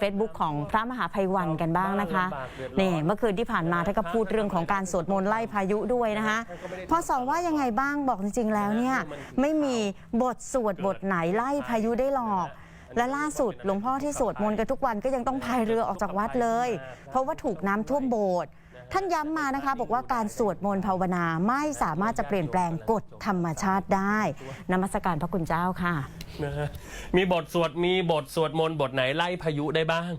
Facebook ของพระมหาภัยวันกันบ้างนะคะบ้านลำบากเดือดร้อนนี่เมื่อคืนที่ผ่านมาท่านก็พูดเรื่องของการสวดมนต์ไล่พายุด้วยนะคะพอสอนว่ายังไงบ้างบอกจริงๆแล้วเนี่ยไม่มีบทสวดบทไหนไล่พายุได้หรอกและล่าสุดหลวงพ่อที่สวดมนต์กันทุกวันก็ยังต้องพายเรือออกจากวัดเลย เพราะว่าถูกน้ำท่วมโบสถ์ ท่านย้ำมานะคะ บอกว่าการสวดมนต์ภาวนาไม่สามารถจะเปลี่ยนแปลงกฎธรรมชาติได้นมัสการพระคุณเจ้าค่ะ นะฮะมีบทสวดมีบทสวดมนต์บทไหนไล่พายุได้บ้าง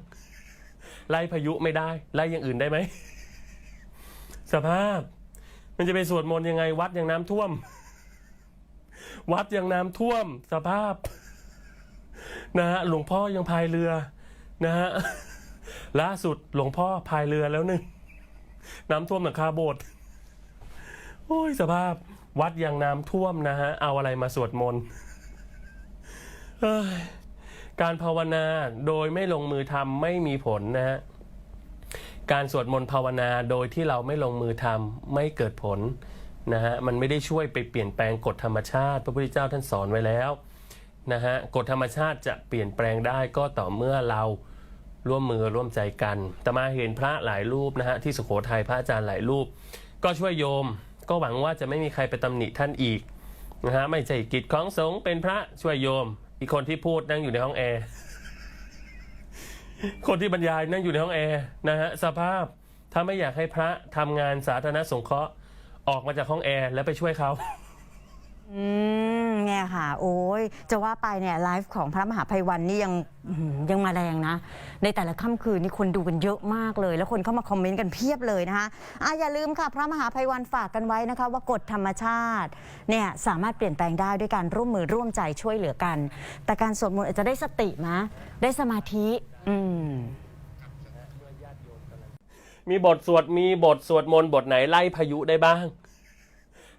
ไล่พายุไม่ได้ ไล่อย่างอื่นได้ไหม สภาพ มันจะไปสวดมนต์ยังไงวัดยังน้ำท่วม วัดยังน้ำท่วม สภาพ นะฮะหลวงพ่อยังพายเรือ นะฮะล่าสุดหลวงพ่อพายเรือแล้วหนึ่ง น้ำท่วมหลังคาโบสถ์โอ้ยสภาพวัดยังน้ำท่วมนะฮะ เอาอะไรมาสวดมนต์การภาวนาโดยไม่ลงมือทำไม่มีผลนะฮะ การสวดมนต์ภาวนาโดยที่เราไม่ลงมือทำไม่เกิดผลนะฮะ มันไม่ได้ช่วยไปเปลี่ยนแปลงกฎธรรมชาติ พระพุทธเจ้าท่านสอนไว้แล้วนะฮะ กฎธรรมชาติจะเปลี่ยนแปลงได้ก็ต่อเมื่อเรา ร่วมมือร่วมใจกันแต่มาเห็นพระหลายรูปนะฮะที่สุโขทัยพระอาจารย์หลายรูป ก็ช่วยโยม ก็หวังว่าจะไม่มีใครไปตำหนิท่านอีกนะฮะไม่ใช่กิจของสงฆ์เป็นพระช่วยโยม อีกคนที่พูดนั่งอยู่ในห้องแอร์คนที่บรรยายนั่งอยู่ในห้องแอร์นะฮะสภาพถ้าไม่อยากให้พระทำงานสาธารณสงเคราะห์ออกมาจากห้องแอร์แล้วไปช่วยเขา อืมเนี่ยค่ะ โอ้ยจะว่าไปเนี่ยไลฟ์ของพระมหาภัยวันนี่ยังอื้อหือยังมาแรงนะ ในแต่ละค่ำคืนนี่คนดูกันเยอะมากเลย แล้วคนเข้ามาคอมเมนต์กันเพียบเลยนะคะอะอย่าลืมค่ะ พระมหาภัยวันฝากกันไว้นะคะ ว่ากฎธรรมชาติเนี่ยสามารถเปลี่ยนแปลงได้ด้วยการร่วมมือร่วมใจช่วยเหลือกัน แต่การสวดมนต์อาจจะได้สตินะได้สมาธิ อืม มีบทสวดมีบทสวดมนต์บทไหนไล่พายุได้บ้าง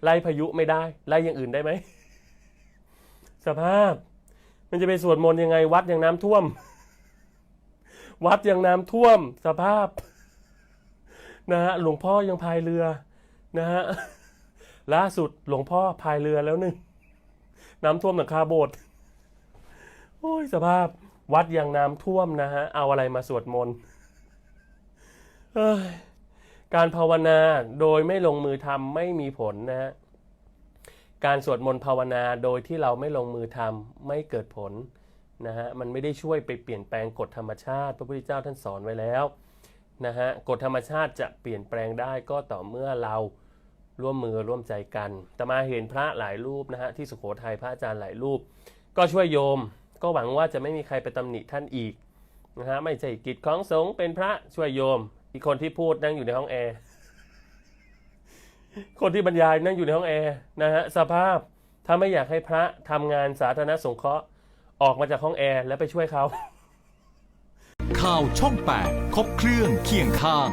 ไล่พายุไม่ได้ ไล่อย่างอื่นได้ไหม สภาพ มันจะไปสวดมนต์ยังไง วัดยังน้ำท่วม วัดยังน้ำท่วม สภาพ นะฮะหลวงพ่อยังพายเรือ นะฮะล่าสุดหลวงพ่อพายเรือแล้วหนึ่งน้ำท่วมหลังคาโบสถ์โอ้ยสภาพ วัดยังน้ำท่วมนะฮะเอาอะไรมาสวดมนต์การภาวนาโดยไม่ลงมือทำไม่มีผลนะฮะ การสวดมนต์ภาวนาโดยที่เราไม่ลงมือทำไม่เกิดผลนะฮะมันไม่ได้ช่วยไปเปลี่ยนแปลงกฎธรรมชาติ พระพุทธเจ้าท่านสอนไว้แล้วนะฮะกฎธรรมชาติจะเปลี่ยนแปลงได้ก็ต่อเมื่อเราร่วมมือร่วมใจกันแต่มาเห็นพระหลายรูปนะฮะที่สุโขทัยพระอาจารย์หลายรูป ก็ช่วยโยม ก็หวังว่าจะไม่มีใครไปตำหนิท่านอีกนะฮะไม่ใช่กิจของสงฆ์เป็นพระช่วยโยม อีกคนที่พูดนั่งอยู่ในห้องแอร์ คนที่บรรยายนั่งอยู่ในห้องแอร์นะฮะสภาพถ้าไม่อยากให้พระทำงานสาธารณสงเคราะห์ออกมาจากห้องแอร์แล้วไปช่วยเขาข่าวช่อง 8 ครบเครื่องเคียงข้าง